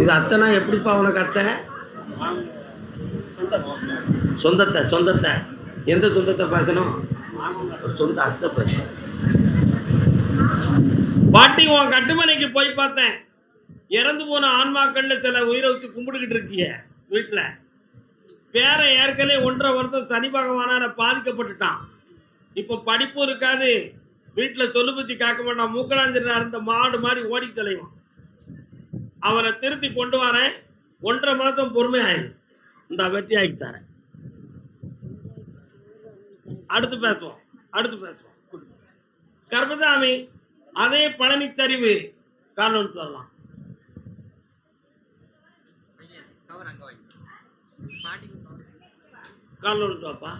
இது அத்தைனா எப்படிப்பா உனக்கு அத்தை? சொந்தத்தை சொந்தத்தை. எந்த சொந்தத்தை பேசணும்? சொந்த அத்தை பேசணும். பாட்டி உன் கட்டுமனைக்கு போய் பார்த்தேன். இறந்து போன ஆன்மாக்கள்ல சில உயிரை வச்சு கும்பிட்டுக்கிட்டு இருக்கிய வீட்டில் பேர ஏற்கனவே ஒன்றரை வருஷம் சனி பகவானால பாதிக்கப்பட்டுட்டான். இப்போ படிப்பும் இருக்காது. வீட்டில் தொல்லுபூச்சி காக்க மாட்டான். மூக்கலாஞ்சிரா இருந்த மாடு மாதிரி ஓடி தொலைவான் அவனை திருத்தி கொண்டு வரேன். ஒன்றரை மாதம் பொறுமை ஆயிடும் இந்த வெற்றி ஆக்கி தரேன். அடுத்து பேசுவோம். அடுத்து பேசுவோம். கர்மசாமி அதே பழனிச்சரிவு காரணம் சொல்லலாம். காரணம் வாப்பா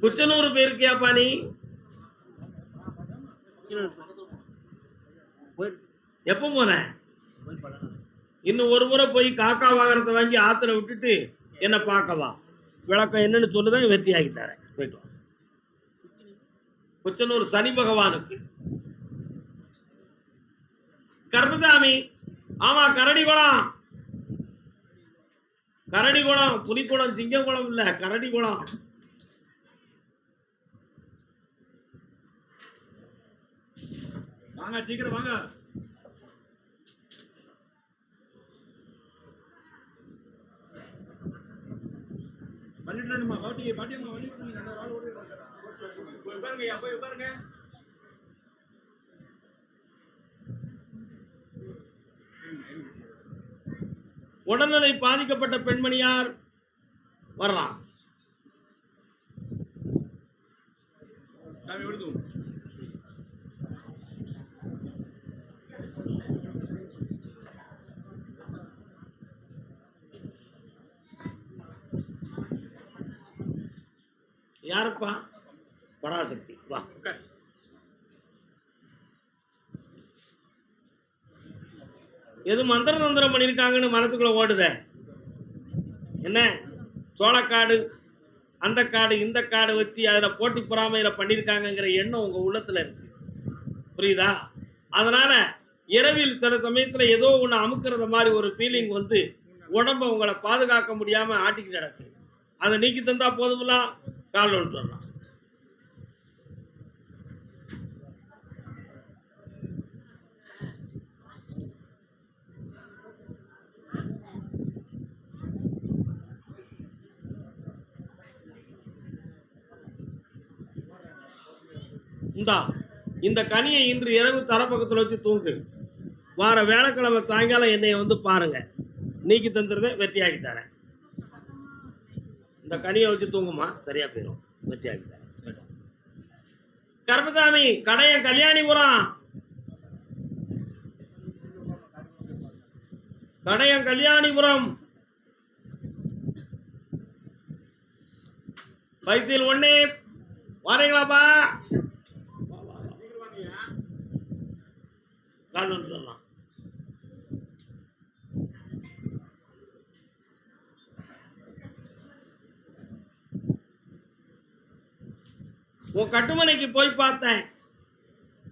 குச்சனூர் போயிருக்கியாப்பா நீ? எப்போ போன? இன்னும் ஒரு முறை போய் காக்கா வாகனத்தை வாங்கி ஆத்துல விட்டுட்டு என்ன பார்க்கவா. விளக்கம் என்னன்னு சொல்லுதான் வெற்றி ஆகி தரேன். போயிட்டு வா. குச்சனூர் சனி பகவானுக்கு. கர்மசாமி ஆமா கரடி குளம். கரடி குளம் புலிக்குளம் சிங்கங்குளம் இல்ல கரடி குளம். வாங்க சீக்கிரம் வாங்க. பண்ணிட்டுமா பாட்டி பாட்டியம்மா பண்ணிட்டு உட்காருங்க ஐயா போய் உட்காருங்க. உடல்நிலை பாதிக்கப்பட்ட பெண்மணியார் வரலாம். சாமி யாருப்பா? பராசக்தி. வா. எது மந்திர தந்திரம் பண்ணியிருக்காங்கன்னு மனத்துக்குள்ள ஓடுதே? என்ன? சோளக்காடு அந்த காடு இந்த காடு வச்சு அதில் போட்டி பொறாமையில் பண்ணியிருக்காங்கங்கிற எண்ணம் உங்கள் உள்ளத்தில் இருக்கு. புரியுதா? அதனால இரவில் சில சமயத்தில் ஏதோ ஒன்று அமுக்கிறத மாதிரி ஒரு ஃபீலிங் வந்து உடம்ப உங்களை பாதுகாக்க முடியாமல் ஆட்டிக்கிட்டு கிடக்கு. அதை நீக்கி தந்தா போதுமில்லாம் கால் ஒன்று வரலாம் இந்தா இந்த கனியை இன்று இரவு தரப்பக்கத்தில் வச்சு தூங்கு. வார வேலைக்கிழமை சாயங்காலம் என்னை வந்து பாருங்க. நீக்கி தந்துறதை வெற்றியாக்கி தரேன். இந்த கனியை வச்சு தூங்குமா? சரியா போயிடும் வெற்றியாக்கி தரேன் கருப்பசாமி கடையன் கல்யாணிபுரம் கடையன் கல்யாணிபுரம் பைத்தியில் ஒண்ணே. வரீங்களாப்பா? கால் வந்து உன் கட்டுமனைக்கு போய் பார்த்தேன்.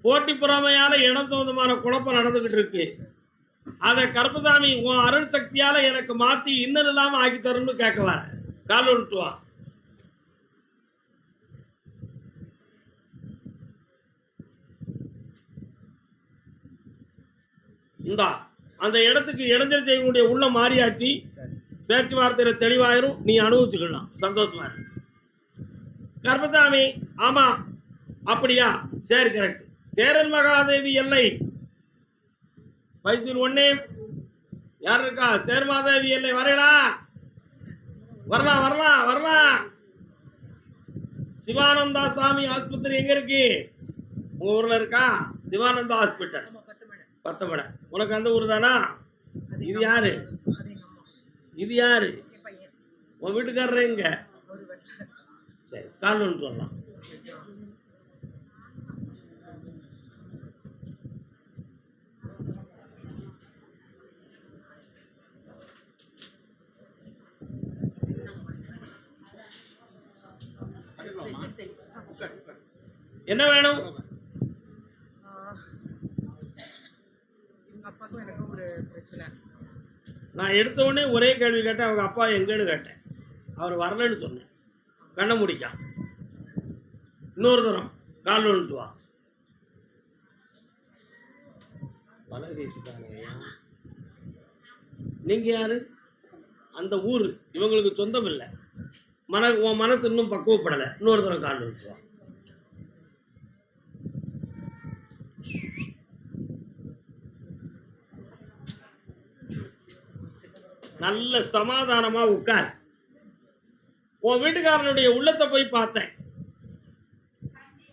போட்டி பொறாமையால இடம் தகுந்தமான குழப்பம் நடந்துகிட்டு இருக்கு. அதை கருப்பசாமி உன் அருள் சக்தியால எனக்கு மாத்தி இன்னல் இல்லாம ஆக்கி தரும்னு கேட்க வர. கால் விட்டு வா. இந்தா அந்த இடத்துக்கு இடைஞ்சல் செய்யக்கூடிய உள்ள மாறியாச்சு. பேச்சுவார்த்தையில தெளிவாயிரும். நீ அனுபவிச்சுக்கலாம். சந்தோஷமா கர்பசாமி ஆமா அப்படியா? சரி கரெக்ட் சேரன் மகாதேவி எல்லை. வைத்தியர் ஒண்ணே. யார் இருக்கா? சேர் மாதேவி எல்லை. வரையலா? வரலாம் வரலாம் வரலாம் சிவானந்தா சாமி ஆஸ்பத்திரி எங்க இருக்கு? உங்க ஊர்ல இருக்கா? சிவானந்தா ஹாஸ்பிட்டல். பத்தமடை. உனக்கு அந்த ஊர் தானா? இது யாரு. இது யாரு. உன் வீட்டுக்காரர் எங்க? சரி கால் ஒன்று சொல்லலாம் என்ன வேணும்? நான் எடுத்த உடனே ஒரே கேள்வி கேட்டேன் அவங்க அப்பா எங்கன்னு கேட்டேன். அவர் வரலன்னு சொன்னேன். கண்ணை முடிக்கான் இன்னொரு தரம். கால் விழுந்து வா. நீங்க யாரு? அந்த ஊர். இவங்களுக்கு சொந்தம் இல்லை. மன உன் மனசு இன்னும் பக்குவப்படலை. இன்னொரு தரம் கால் விழுந்து வா. நல்ல சமாதானமா உட்கார். உன் வீட்டுக்காரனுடைய உள்ளத்தை போய் பார்த்தேன்.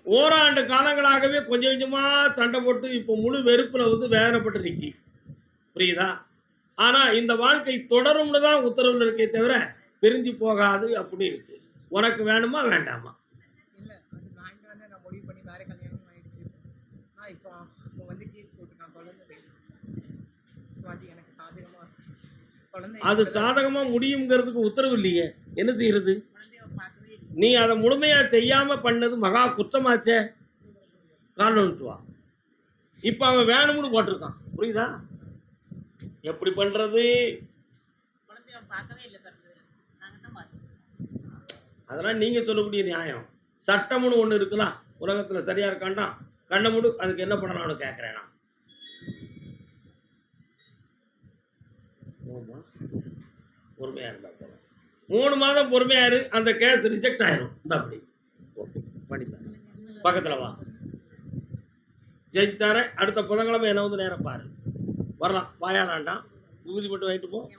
ஓராண்டு காலங்களாகவே கொஞ்சம் கொஞ்சமா சண்டை போட்டு இப்போ முழு வெறுப்புல வந்து வேதனைப்பட்டு நிக்கி புரியுதா? ஆனா இந்த வாழ்க்கை தொடரும்னு தான் உத்தரவுல இருக்கே தவிர பிரிஞ்சு போகாது அப்படி இருக்கு. உனக்கு வேணுமா வேண்டாமா? அது சாதகமாக முடியுங்கிறதுக்கு உத்தரவு இல்லையே. என்ன செய்யறது? நீ அதை முழுமையா செய்யாம பண்ணது மகா குற்றமாச்சே காரணம்ட்டு இப்போ இப்ப அவன் வேணும்னு போட்டிருக்கான். புரியுதா? எப்படி பண்றது? பார்க்கவே இல்லை அதெல்லாம் நீங்க சொல்லக்கூடிய நியாயம். சட்டம்னு ஒண்ணு இருக்கலாம் உலகத்துல சரியா இருக்காண்டா கண்ணை மூடு அதுக்கு என்ன பண்ணலாம்னு கேட்கிறேன் நான். ஆமா. பொறுமையா இருந்தா மூணு மாதம் பொறுமையா இரு அந்த கேஸ் ரிஜெக்ட் ஆயிரும். இந்த அப்படி. ஓகே பண்ணித்தரேன் பக்கத்தில் வா. ஜெயிச்சு தரேன் அடுத்த புதன்கிழமை என்ன வந்து நேரம் பாரு. வரலாம். வாயா வேண்டாம். மட்டும் வாங்கிட்டு போ.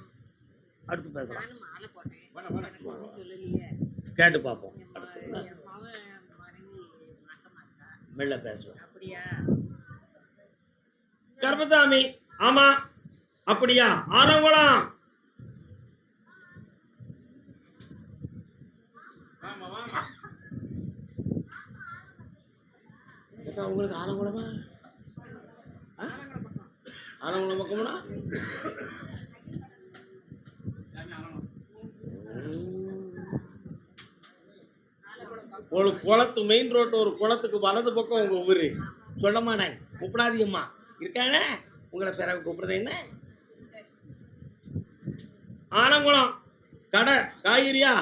அடுத்து பேசலாம். கேட்டு பார்ப்போம். அடுத்து மெல்ல பேசுவோம். கர்பதாமி ஆமா அப்படியா? ஆனங்குளம் ஏக்கா, உங்களுக்கு ஆலங்குளமா? ஆ? ஆலங்குளம் பக்கம்னா ஒரு குளத்து மெயின் ரோட்டு ஒரு குளத்துக்கு வலது பக்கம் உங்க ஊரு. நான் கூப்பிடாதீங்கம்மா. இருக்காங்க உங்களை பிறகு கூப்பிடுறது என்ன? ஆலங்குளம். கடை காய்கறியா?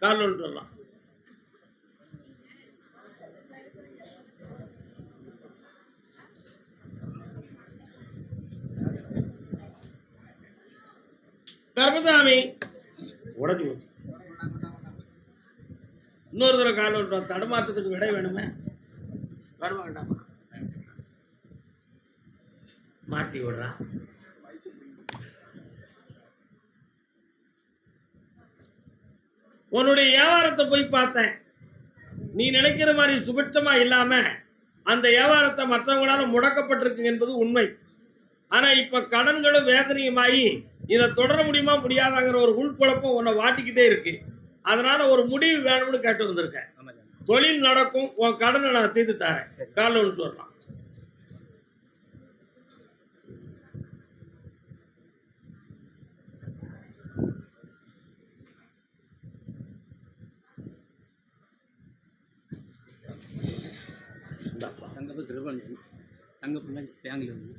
கால் சொல்லலாம் வரலாம் கர்மசாமி. உடஞ்சி போச்சு இன்னொரு தடவை கால விட்டோம் தடுமாற்றத்துக்கு விடை வேணுமே? வேணுமா வேண்டாமா. மாட்டி விடுறான் உன்னுடைய வியாபாரத்தை போய் பார்த்தேன். நீ நினைக்கிற மாதிரி சுபிட்சமா இல்லாம அந்த வியாபாரத்தை மற்றவங்களால முடக்கப்பட்டிருக்கு என்பது உண்மை. ஆனா இப்ப கடன்களும் வேதனையுமாயி இதை தொடர முடியுமா முடியாதாங்கிற ஒரு உள்குழப்பம் உன்னை வாட்டிக்கிட்டே இருக்கு. அதனால ஒரு முடிவு வேணும்னு கேட்டு வந்திருக்கேன். தொழில் நடக்கும் உன் கடனை நான் தீர்த்து தரேன். காலைல விட்டு வரலாம். தங்கப்பு திருவண்ணி தங்கப்புனா பேங்கில்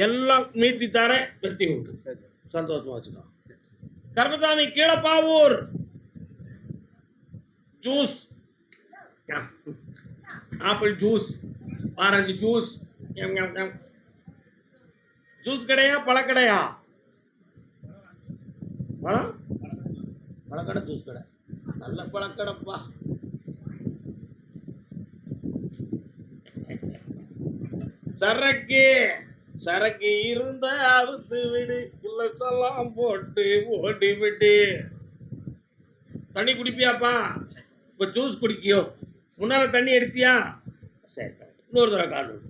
இருந்து எல்லாம் மீட்டி தரேன் வெற்றி உண்டு சரி சந்தோஷமா வச்சுக்கோ சரி Karmasamy Keezhapavoor juice apple juice orange juice M M M juice கடையா பழக்கடையா பழம் பழக்கடை ஜூஸ் கடை நல்ல பழக்கடைப்பா சரக்கு சரக்கு இருந்த அறுத்து விடு. குள்ளத்தெல்லாம் போட்டு ஓட்டி விட்டு தண்ணி குடிப்பியாப்பா? இப்போ ஜூஸ் குடிக்கியோ? முன்னால தண்ணி அடிச்சியா? சரி. இன்னொரு தடவை கால் விட்டுருவான்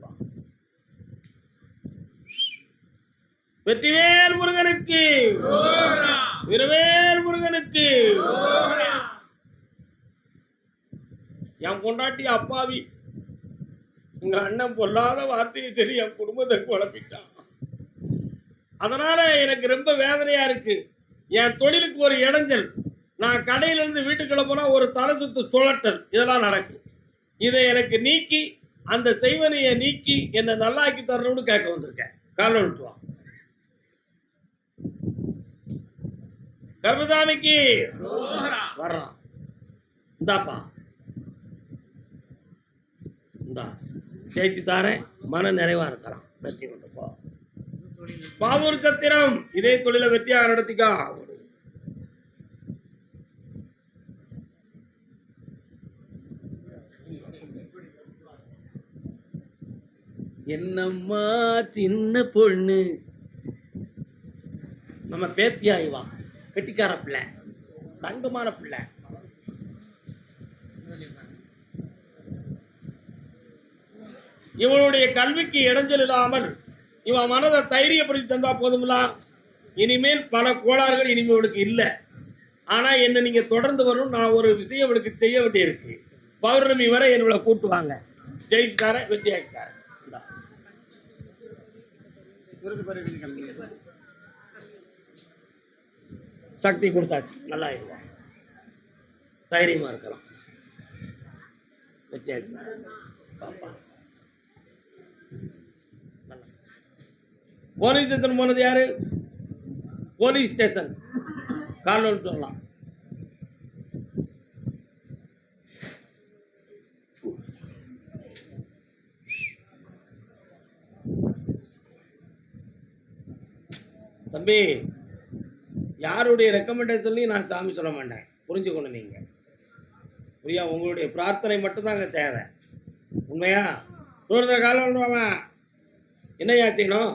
வெற்றிவேல் முருகனுக்கு. வீரவேல் முருகனுக்கு. என் பொண்டாட்டி அப்பாவி. எங்க அண்ணன் பொல்லாத வார்த்தையை சொல்லி என் குடும்பத்தை குழப்பிட்டான். அதனால எனக்கு ரொம்ப வேதனையா இருக்கு. என் தொழிலுக்கு ஒரு இடைஞ்சல். நான் கடையிலிருந்து வீட்டுக்குள்ள போனா ஒரு தலை சுத்து சுழட்டல். இதெல்லாம் நடக்கும். இதை எனக்கு நீக்கி அந்த செய்வனையை நீக்கி என்னை நல்லாக்கி தரணும்னு கேட்க வந்திருக்கேன். காலில் விட்டுவா கர்பதாமிக்கு கர்மசாமிக்கு வர்றான். இந்தாப்பா. இந்தா. ஜெயிச்சு தாரேன். மன நிறைவாக இருக்கலாம். வெற்றி கொண்டு போ. பாவூர் சத்திரம். இதே தொழிலை வெற்றியாக நடத்திக்கா? என்னம்மா சின்ன பொண்ணு? நம்ம பேத்தியா இவா கெட்டிக்கார பிள்ளை. தங்கமான பிள்ளை. இவனுடைய கல்விக்கு இடைஞ்சல் இல்லாமல் இவன் மனதை தைரியப்படுத்தி தந்தா போதுங்களா இனிமேல் பல கோளாறுகள் இனிமேல் இவளுக்கு இல்லை. ஆனால் என்ன நீங்கள் தொடர்ந்து வரும் நான் ஒரு விஷயம் இவளுக்கு செய்ய வேண்டியிருக்கு. பௌர்ணமி வரை என்னோட கூட்டு வாங்க. ஜெயிச்சு சக்தி கொடுத்தாச்சு. நல்லா இருவான் தைரியமாக இருக்கலாம். வெற்றி பாப்பா. போலீஸ் ஸ்டேஷன் போனது யாரு? Police station. கால் சொல்லலாம் தம்பி யாருடைய ரெக்கமெண்டேஷன்லையும் நான் சாமி சொல்ல மாட்டேன். புரிஞ்சுக்கணும் நீங்கள் புரியா? உங்களுடைய பிரார்த்தனை மட்டும்தான் அங்கே தேவை. உண்மையா? தூரத்தில் காலம் விடுவாம என்னையா செய்யணும்?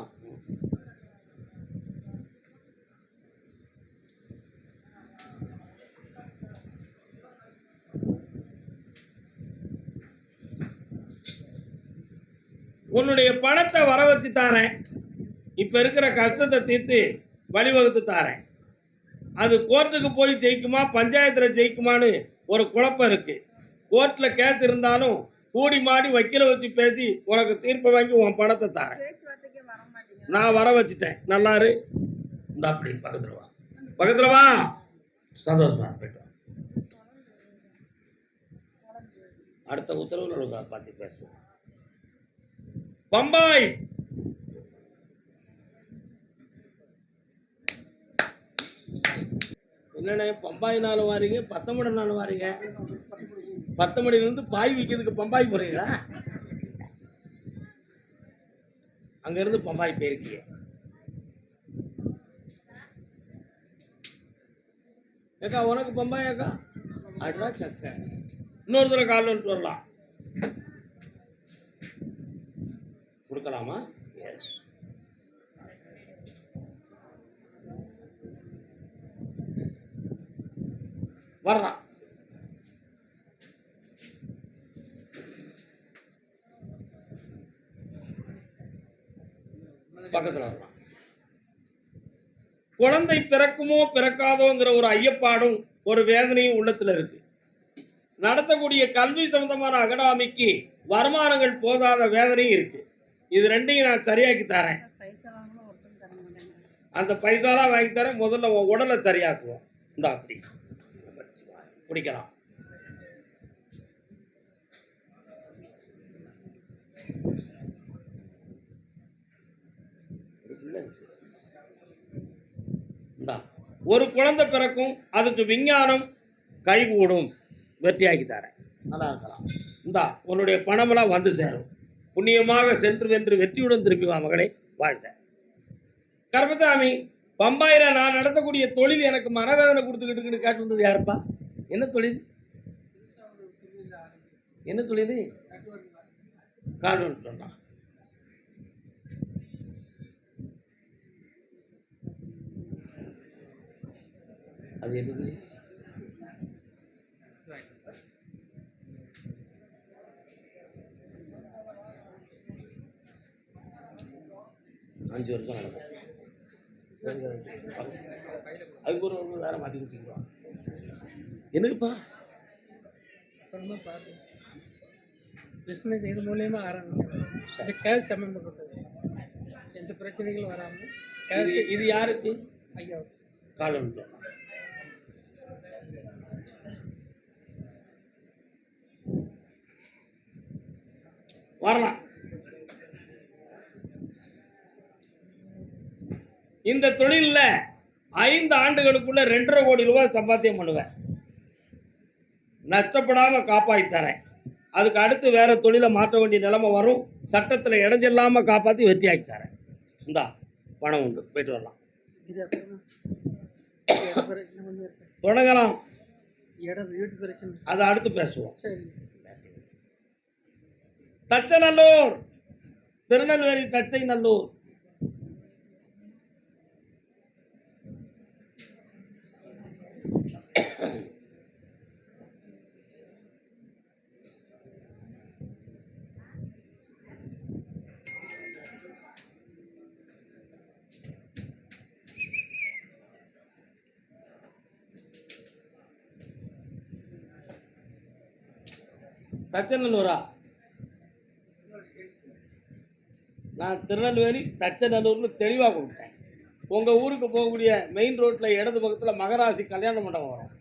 உன்னுடைய பணத்தை வர வச்சு தாரேன். இப்போ இருக்கிற கஷ்டத்தை தீர்த்து வழிவகுத்து தாரேன். அது கோர்ட்டுக்கு போய் ஜெயிக்குமா பஞ்சாயத்தில் ஜெயிக்குமான்னு ஒரு குழப்பம் இருக்குது கோர்ட்டில் கேஸ் இருந்தாலும் கூடி மாடி வக்கீல வச்சு பேசி உனக்கு தீர்ப்பை வாங்கி உன் பணத்தை தாரேன். நான் வர வச்சுட்டேன். நல்லாரு இந்த அப்படி பக்கத்தில் வா. பக்கத்தில் வா. சந்தோஷமா போயிட்டு அடுத்த உத்தரவுல பார்த்து பேசுவோம். பம்பாய். என்னண்ணே பம்பாய் வாரீங்க பத்தமடை வாரீங்க? பத்தமடையிலேருந்து பாய் விற்கிறதுக்கு பம்பாய் போறீங்களா? அங்கேருந்து பம்பாய் போயிருக்கீங்க. ஏக்கா உனக்கு பம்பாய் அக்கா அட்ரா சக்க இன்னொரு தடவை கால் வந்துட்டு வரலாம். கொடுக்கலாமா? எஸ் வர்றான் பக்கத்தில் வர்றான் குழந்தை பிறக்குமோ பிறக்காதோங்கிற ஒரு ஐயப்பாடும் ஒரு வேதனையும் உள்ளத்துல இருக்கு. நடத்தக்கூடிய கல்வி சம்பந்தமான அகடாமிக்கு வருமானங்கள் போதாத வேதனையும் இருக்கு. இது ரெண்டையும் நான் சரியாக்கி தரேன். அந்த பைசாலாம் வாங்கி தரேன். முதல்ல உன் உடலை சரியாக்குவோம். இந்த அப்படி. பிடிக்கலாம் இந்தா. ஒரு குழந்தை பிறக்கும் அதுக்கு விஞ்ஞானம் கைகூடும். வெற்றியாக்கி தரேன். நல்லா இருக்கலாம். இந்தா உன்னுடைய பணமெல்லாம் வந்து சேரும். புண்ணியமாக சென்று வென்று வெற்றியுடன் திருப்பி வா மகளே வாழ்ந்த கர்மசாமி பம்பாயில நான் நடத்தக்கூடிய தொழில் எனக்கு மனவேதனை கொடுத்துக்கிட்டு காட்டு வந்தது யாருப்பா? என்ன தொழில்? என்ன தொழில்? கால் வந்துட்டோம்டா அது என்னது? அஞ்சு வருஷம் நடக்கும் அதுக்கு ஒரு ஒரு வேற மாற்றி கொடுத்துருவான் என்னதுப்பா? அப்புறமா பாரு. பிஸ்னஸ் இது மூலயமா ஆரம்பிக்கும் கேஸ் சம்மந்தப்பட்டது. எந்த பிரச்சனைகளும் வராமல் கேஸ் இது யாருக்கு? ஐயா கால் வந்துட்டோம் வரலாம். இந்த தொழில்ல ஐந்து ஆண்டுகளுக்குள்ள ரெண்டரை கோடி ரூபாய் சம்பாத்தியம் பண்ணுவேன். நஷ்டப்படாம காப்பாத்தி தரேன். அதுக்கு அடுத்து வேற தொழிலை மாற்ற வேண்டிய நிலைமை வரும். சட்டத்தில் இடைஞ்செல்லாம காப்பாற்றி வெற்றியாக்கி தரேன். இந்தா பணம் உண்டு. போயிட்டு வரலாம். தொடங்கலாம். இடம் வீட்டு பிரச்சனை. அதை அடுத்து பேசுவோம். தச்சநல்லூர். திருநெல்வேலி தச்சை நல்லூர். தச்சநல்லூரா? நான் திருநெல்வேலி தச்சநல்லூர்னு தெளிவாக கொடுத்தேன். உங்கள் ஊருக்கு போகக்கூடிய மெயின் ரோட்டில் இடது பக்கத்தில் மகராசி கல்யாண மண்டபம் வரும்.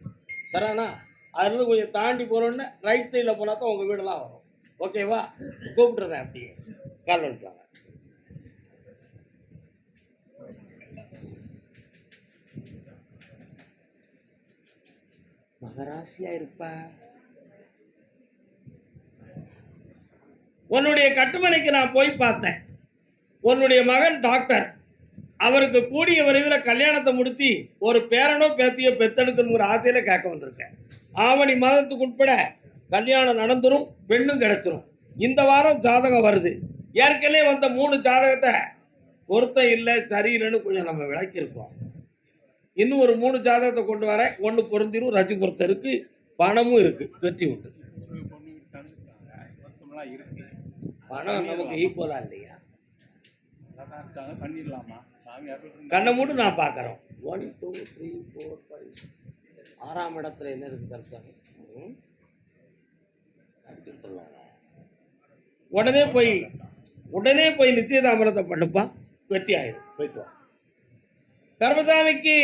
சரிண்ணா அதுலேருந்து கொஞ்சம் தாண்டி போகிறோன்னு ரைட் சைடில் போனால் தான் உங்கள் வீடெல்லாம் வரும். ஓகேவா கூப்பிட்டுருந்தேன் அப்படியே. கால் வந்துட்டாங்க மகராசியாக இருப்பா? உன்னுடைய கட்டுமனைக்கு நான் போய் பார்த்தேன் உன்னுடைய மகன் டாக்டர் அவருக்கு கூடிய விரைவில் கல்யாணத்தை முடித்து ஒரு பேரனோ பேத்தியோ பெத்தெடுக்கணுங்கிற ஆசையில் கேட்க வந்திருக்கேன் ஆவணி மாதத்துக்கு உட்பட கல்யாணம் நடந்துரும் பெண்ணும் கிடைச்சிரும் இந்த வாரம் ஜாதகம் வருது ஏற்கனவே வந்த மூணு ஜாதகத்தை பொருத்தம் இல்லை சரியில்லைன்னு கொஞ்சம் நம்ம விளக்கியிருக்கோம் இன்னும் ஒரு மூணு ஜாதகத்தை கொண்டு வரேன் ஒன்று பொருந்திரும் ரஜி பொருத்தம் இருக்குது பணமும் இருக்குது வெற்றி உண்டு பணம் நமக்கு ஈக்குவலா இல்லையா? கண்ணை மூட்டு நான் பார்க்குறோம். One two three four five ஆறாம் இடத்துல என்ன இருக்கு கருத்தாங்க உடனே போய் உடனே போய் நிச்சயதாமரத்தை பண்ணுப்பா. வெற்றி ஆயிடும் போயிட்டு வா. கர்மசாமிக்கு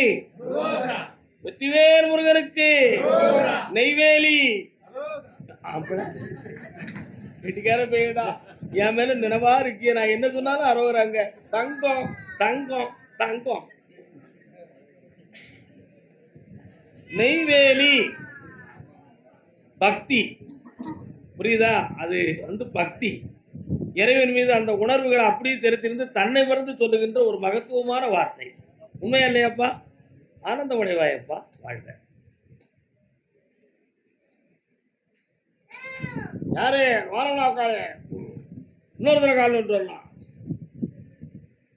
வெற்றிவேல் முருகனுக்கு நெய்வேலி. அப்படா வீட்டுக்கார போயிடா என் மேல நினைவா இருக்கிய நான் என்ன சொன்னாலும் அறவுறாங்க தங்கம் தங்கம் தங்கம். நெய்வேலி. பக்தி. புரியுதா? அது வந்து பக்தி. இறைவன் மீது அந்த உணர்வுகளை அப்படியே தெரித்திருந்து தன்னை மறந்து சொல்லுகின்ற ஒரு மகத்துவமான வார்த்தை. உண்மையா இல்லையாப்பா? ஆனந்தமுடைவாயப்பா வாழ்க. யாரு? வாரணா காலே இன்னொரு தடவை கால் வரலாம்.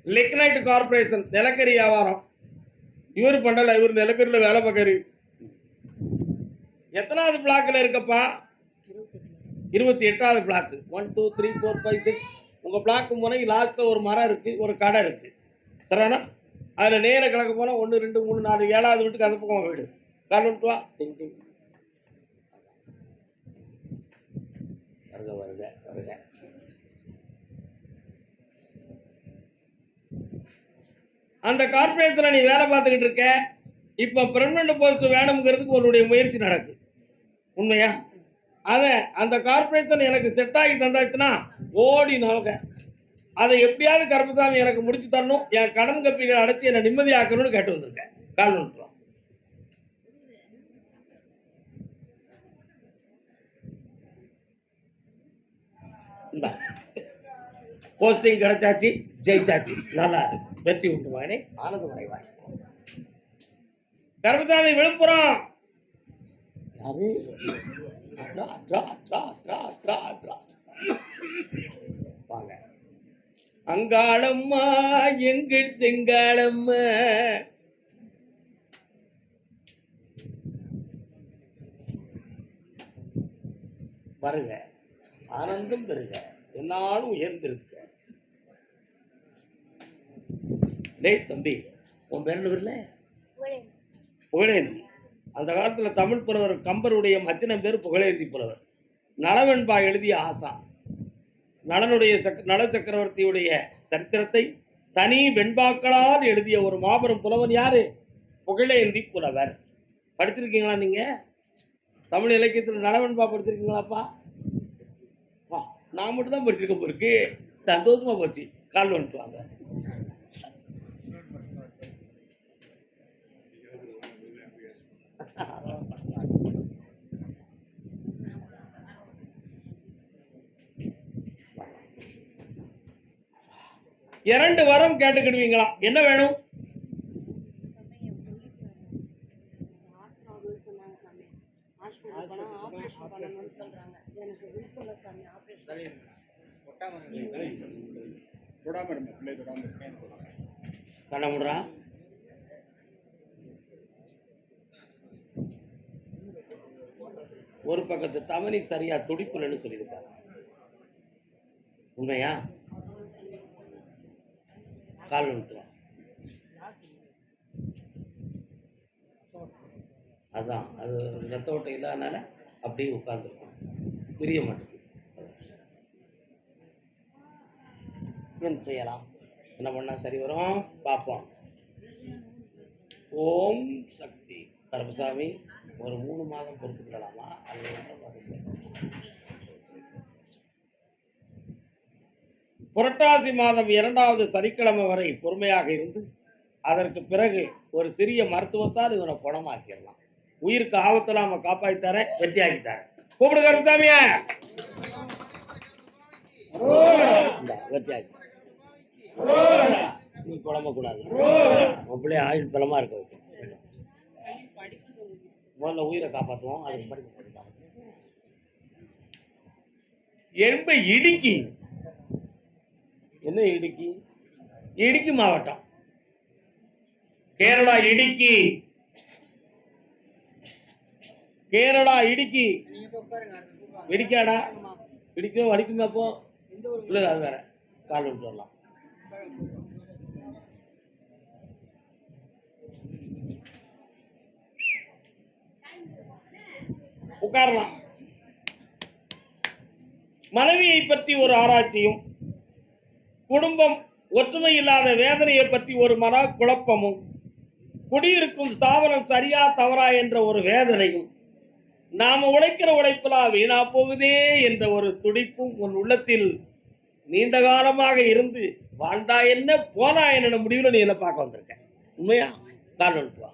லிக்னைட் கார்பரேஷன் நிலக்கரி வியாபாரம். இவர் பண்ணல இவர் நிலக்கரியில் வேலை பார்க்கறி எத்தனாவது பிளாக்கில் இருக்கப்பா? இருபத்தி எட்டாவது block one two three four five six உங்கள் பிளாக்கு போனால் லாஸ்ட்டில் ஒரு மரம் இருக்குது ஒரு கடை இருக்குது சரிண்ணா அதில் நேராக கிடக்க போனால் ஒன்று ரெண்டு மூணு நாலு ஏழாவது வீட்டுக்கு அந்த பக்கம் வீடு. கால் வந்துட்டு வா. வருக வருக வருக. அந்த கார்பரேஷனில் நீ வேலை பார்த்துக்கிட்டு இருக்க இப்போ பெர்மனண்ட் போஸ்ட் வேணுங்கிறதுக்கு உன்னுடைய முயற்சி நடக்கு. உண்மையா? அதை அந்த கார்பரேஷன் எனக்கு செட் ஆகி தந்தாச்சுன்னா ஓடி நோக. அதை எப்படியாவது கருப்பசாமி எனக்கு முடிச்சு தரணும் என் கடன் கப்பிகளை அடைச்சி என்னை நிம்மதியாக்கணும்னு கேட்டு வந்திருக்கேன் கால் வந்துடும் இந்தா போஸ்டிங் கிடைச்சாச்சு ஜெயிச்சாச்சு. நல்லா இருக்கு. வெற்றி உண்டு மகனே. ஆனந்தமடைவாய் கருப்பசாமி விழுப்புரம். யாரு. வாங்க. அங்காளம்மா எங்கள் செங்காளம்மா. வருக ஆனந்தம் பெறுக. என்னாலும் உயர்ந்திருக்க. டேய் தம்பி உன் பேர் என்ன புகழேந்தி. அந்த காலத்தில் தமிழ் புலவர் கம்பருடைய மச்சனம் பேர் புகழேந்தி புலவர் நலவெண்பா எழுதிய ஆசான். நலனுடைய சக் நல சக்கரவர்த்தியுடைய சரித்திரத்தை தனி வெண்பாக்களால் எழுதிய ஒரு மாபெரும் புலவன் யாரு? புகழேந்தி புலவர். படிச்சிருக்கீங்களா நீங்க? தமிழ் இலக்கியத்தில் நலவெண்பா படிச்சிருக்கீங்களாப்பா? நான் மட்டும் தான் படிச்சிருக்க போருக்கு சந்தோஷமாக போச்சு. கால் வந்துட்டுவாங்க இரண்டு வரம் கேட்டுக்கிடுவீங்களா? என்ன வேணும்? பண்ணணும்னு சொல்கிறாங்க எனக்கு விருப்பம் சாமி ஆப்ரேஷன் தொடாம இருங்க பிள்ளை தொடாம இருக்கேன் கண்ணமுடுறா. ஒரு பக்கத்து தமனி சரியா துடிப்புலன்னு சொல்லியிருக்காங்க. உண்மையா? கால் வந்துட்டு அதான் அது ரத்த ஓட்டம் இல்லாதனால அப்படியே உட்காந்துருக்கும் பிரிய மாட்டேங்குது. என்ன செய்யலாம்? என்ன பண்ணால் சரி வரும்? பார்ப்போம். ஓம் சக்தி. கருப்பசாமி ஒரு மூணு மாதம் பொறுத்துக்கிடலாமா அது எந்த மாதம் புரட்டாசி மாதம் இரண்டாவது சனிக்கிழமை வரை பொறுமையாக இருந்து அதற்கு பிறகு ஒரு சிறிய மருத்துவத்தால் இவனை குணமாக்கிடலாம். உயிருக்கு ஆபத்தில் நாம காப்பாற்றி தரேன் வெற்றியாக்கி தரேன். கூப்பிடு வெற்றி ஆக்கி நீ குழம்பக்கூடாது உன் பிள்ளைய ஆயுள் பலமாக இருக்க வைக்கும் முதல்ல உயிரை காப்பாற்றுவோம் அதுக்கு படிக்க எம்ப இடுக்கி? என்ன இடுக்கி? இடுக்கி மாவட்டம். கேரளா இடுக்கி. கேரளா இடுக்கி. இடிக்காடா ஆமா. இடிக்கும் வலிக்குமா அப்போ இல்லை அது வேற கால் விட்டு வரலாம். உட்காரலாம் மனைவியை பற்றி ஒரு ஆராய்ச்சியும் குடும்பம் ஒற்றுமை இல்லாத வேதனையை பற்றி ஒரு மன குழப்பமும் குடியிருக்கும் ஸ்தாபனம் சரியா தவறா என்ற ஒரு வேதனையும் நாம உழைக்கிற உழைப்பலா வீணா போகுதே என்ற ஒரு துடிப்பும் உன் உள்ளத்தில் நீண்ட காலமாக இருந்து வாழ்ந்தா என்ன போனா என்ன முடிவில் நீ என்ன பார்க்க வந்திருக்க? உண்மையா? கால் வந்துட்டு வா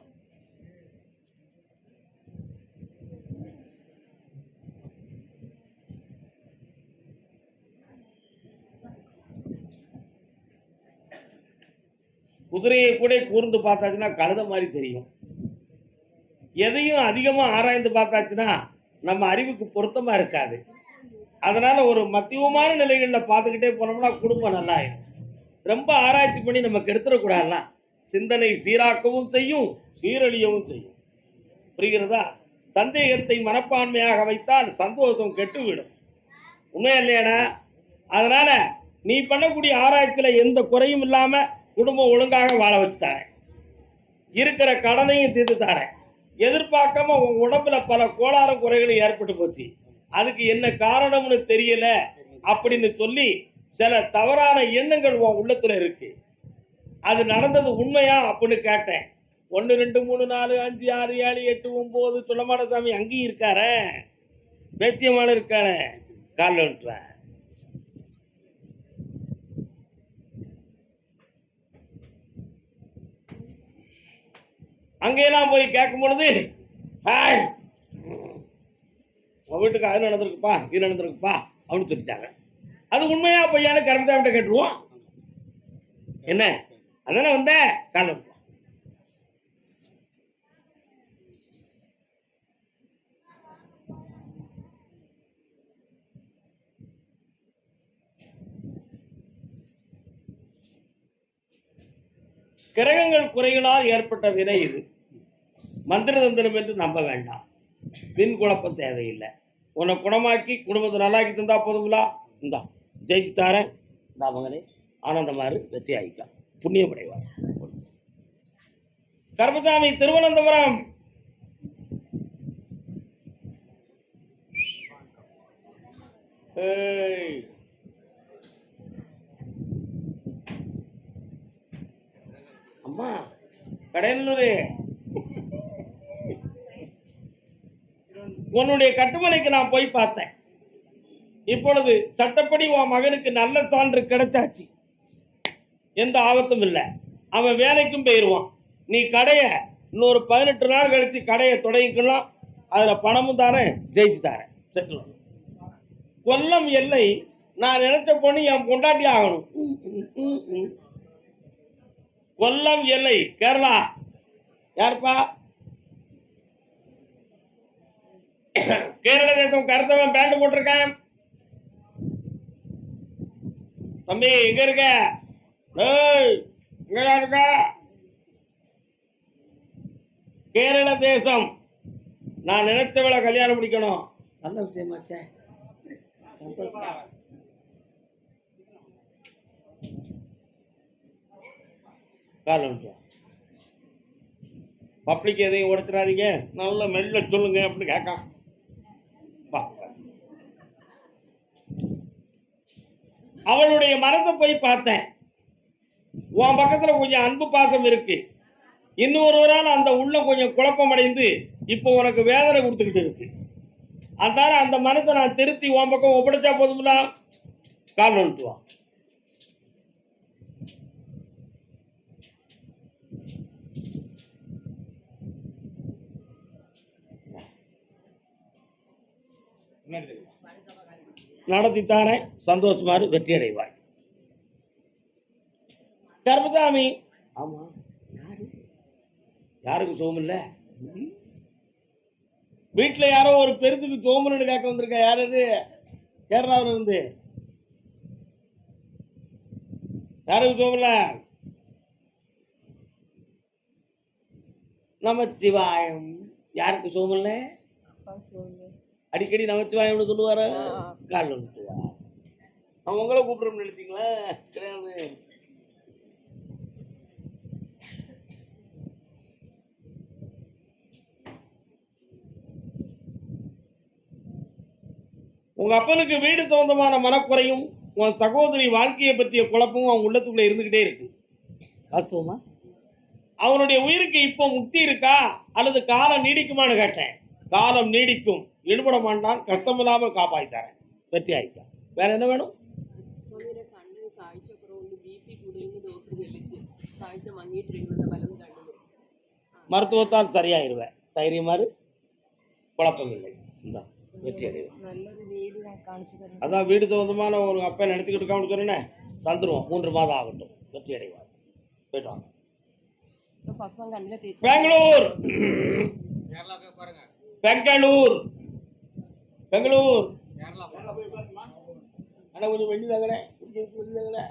குதிரையை கூட கூர்ந்து பார்த்தாச்சுன்னா கழுத மாதிரி தெரியும். எதையும் அதிகமாக ஆராய்ந்து பார்த்தாச்சுன்னா நம்ம அறிவுக்கு பொருத்தமாக இருக்காது. அதனால் ஒரு மத்தியமான நிலைகளில் பார்த்துக்கிட்டே போனோம்னா குடும்பம் நல்லா இருக்கும் ரொம்ப ஆராய்ச்சி பண்ணி நம்ம கெடுத்துடக்கூடாதுல்ல சிந்தனை சீராக்கவும் செய்யும் சீரழியவும் செய்யும். புரிகிறதா? சந்தேகத்தை மனப்பான்மையாக வைத்தால் சந்தோஷம் கெட்டுவிடும். உண்மையா இல்லையாடா? அதனால் நீ பண்ணக்கூடிய ஆராய்ச்சியில் எந்த குறையும் இல்லாமல் குடும்பம் ஒழுங்காக வாழ வச்சு தரேன். இருக்கிற கடனையும் தீர்த்து தரேன். எதிர்பார்க்காம உன் உடம்புல பல கோளாறு குறைகளும் ஏற்பட்டு போச்சு. அதுக்கு என்ன காரணம்னு தெரியல அப்படின்னு சொல்லி சில தவறான எண்ணங்கள் உன் உள்ளத்துல இருக்கு. அது நடந்தது உண்மையா அப்படின்னு கேட்டேன். ஒன்று ரெண்டு மூணு நாலு அஞ்சு ஆறு ஏழு எட்டு ஒம்பது துளமாட சாமி அங்கேயும் இருக்காரே. பேச்சியமான இருக்கானே காலில் விட்டுறேன் அங்கெல்லாம் போய் கேட்கும் பொழுது ஹாய் உன் வீட்டுக்கு அது நடந்திருக்குப்பா இது நடந்திருக்குப்பா அப்படின்னு சொல்லிட்டாங்க. அது உண்மையா பொய்யான்னு அவன்கிட்ட கேட்டுருவோம். என்ன? அதானே வந்த? காலம் கிரகங்கள் குறைகளால் ஏற்பட்ட வினை இது. மந்திர தந்திரம் என்று நம்ப வேண்டாம். பின் குழப்பம் தேவையில்லை. உன்னை குணமாக்கி குடும்பத்தை நல்லாக்கி தந்தா போதுங்களா? இந்தா ஜெயிச்சு தாரேன். இந்த அவங்களே ஆனந்தமாறு வெற்றி ஆகிக்கலாம் புண்ணியம் கர்மசாமி திருவனந்தபுரம். ஏய். அம்மா கடையனூரு உன்னுடைய கட்டுமனைக்கு நான் போய் பார்த்தேன். இப்பொழுது சட்டப்படி உன் மகனுக்கு நல்ல சான்று கிடைச்சாச்சு. எந்த ஆபத்தும் இல்லை. அவன் வேலைக்கும் போயிடுவான் நீ கடையை இன்னொரு பதினெட்டு நாள் கழிச்சு கடையை தொடங்கிக்கலாம். அதில் பணமும் தாரேன் ஜெயிச்சு தரேன். செட்டில் கொல்லம் எல்லை நான் நினைச்ச பொண்ணு என் பொண்டாட்டி ஆகணும். கொல்லம் எல்லை கேரளா. யாருப்பா? கேரள தேசம் கருத்தவன் பேண்ட் போட்டிருக்கான். தம்பி எங்க இருக்க? எங்கடா இருக்க. கேரள தேசம் நான் நினைச்சவளை கல்யாணம் முடிக்கணும். நல்ல விஷயமாச்சே. கால் வந்துட்டு பப்ளிக் எதையும் உடைச்சிடாதீங்க நல்ல மெல்ல சொல்லுங்க அப்படின்னு கேட்கான். அவளுடைய மனத்தை போய் பார்த்தேன். உன் பக்கத்தில் கொஞ்சம் அன்பு பாசம் இருக்கு. இன்னொருவரால் அந்த உள்ள கொஞ்சம் குழப்பமடைந்து இப்போ உனக்கு வேதனை கொடுத்துக்கிட்டு இருக்கு. அதனால அந்த மனத்தை நான் திருத்தி உன் பக்கம் ஒப்படைச்சா போதும்ல கால் வந்துட்டு வா நடத்தித்தாரேன். சந்தோஷமாறு வெற்றி அடைவாய் கர்மசாமி ஆமா. யாரு? யாருக்கு சோம் இல்ல வீட்டுல யாரோ ஒரு பெருசுக்கு சோமனு கேட்க வந்திருக்கா. யார் அது? கேரளாவில் இருந்து யாருக்கு சோம் இல்ல நமச்சிவாயம். யாருக்கு சோம் இல்ல அப்பா சொல்லுங்க அடிக்கடி நமச்சிவாயம்னு சொல்லுவாரு? ஆ. கால் வந்துட்டு வா அவன் உங்களை கூப்பிடுறோம்னு நினைச்சீங்களா? கிடையாது உங்க அப்பனுக்கு வீடு சொந்தமான மனக்குறையும் உன் சகோதரி வாழ்க்கையை பற்றிய குழப்பமும் அவன் உள்ளத்துக்குள்ள இருந்துகிட்டே இருக்கு. வாஸ்தவமா? அவனுடைய உயிருக்கு இப்போ முக்தி இருக்கா? அல்லது காலம் நீடிக்குமான்னு கேட்டேன். காலம் நீடிக்கும். இடுபட மாட்டான் கஷ்டமில்லாமல் காப்பாற்றி தரேன் வெற்றி ஆகிட்டான் வேற என்ன வேணும்? மருத்துவத்தால் சரியாயிருவேன். தைரியமாறு குழப்பம் இல்லை. இந்தா வெற்றி அடைவார் அதான் வீடு சொந்தமான ஒரு அப்பா நடத்திக்கிட்டு இருக்கான்னு சொன்னேன் தந்துடுவோம் மூன்று மாதம் ஆகட்டும். வெற்றி அடைவார். போயிட்டு வாங்க. பெங்களூர்! பெங்களூர். பெங்களூர். அண்ணா கொஞ்சம் வெள்ளி தாங்கண்ணே. குடிக்கிறதுக்கு தாங்கண்ணே.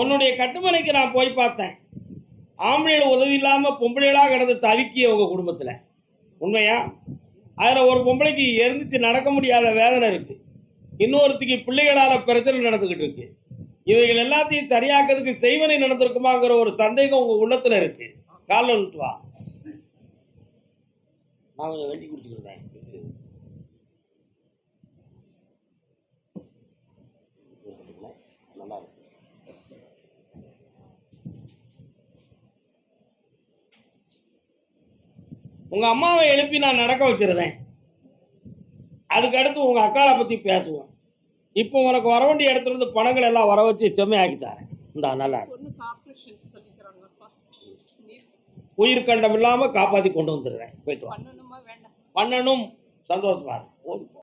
உன்னுடைய கட்டுமனைக்கு நான் போய் பார்த்தேன். ஆம்பளையோட உதவி இல்லாமல் பொம்பளைகளாக கிடந்து தவிக்கிய உங்கள் குடும்பத்தில். உண்மையா? அதில் ஒரு பொம்பளைக்கு எரிஞ்சிச்சு நடக்க முடியாத வேதனை இருக்குது இன்னொருத்திக்கு பிள்ளைகளால் பிரச்சனை நடந்துக்கிட்டு இருக்கு. இவைகள் எல்லாத்தையும் சரியாக்கிறதுக்கு செய்வனை நடந்திருக்குமாங்கிற ஒரு சந்தேகம் உங்கள் உள்ளத்தில் இருக்குது காலில் விட்டு வா நான் கொஞ்சம் வெட்டி குடிச்சுக்கிட்டேன் நல்லா இருக்கு உங்க அம்மாவை எழுப்பி நான் நடக்க வச்சிருந்தேன். அதுக்கு அடுத்து உங்க அக்காளை பத்தி பேசுவோம். இப்போ உனக்கு வர வேண்டிய இடத்துல இருந்து பணங்கள் எல்லாம் வர வச்சு செம்மையாக்கி தரேன். இந்தா நல்லா உயிர் கண்டம் இல்லாம காப்பாத்தி கொண்டு வந்துடுறேன். போயிட்டு பண்ணணுமா சந்தோஷமா இருக்கும்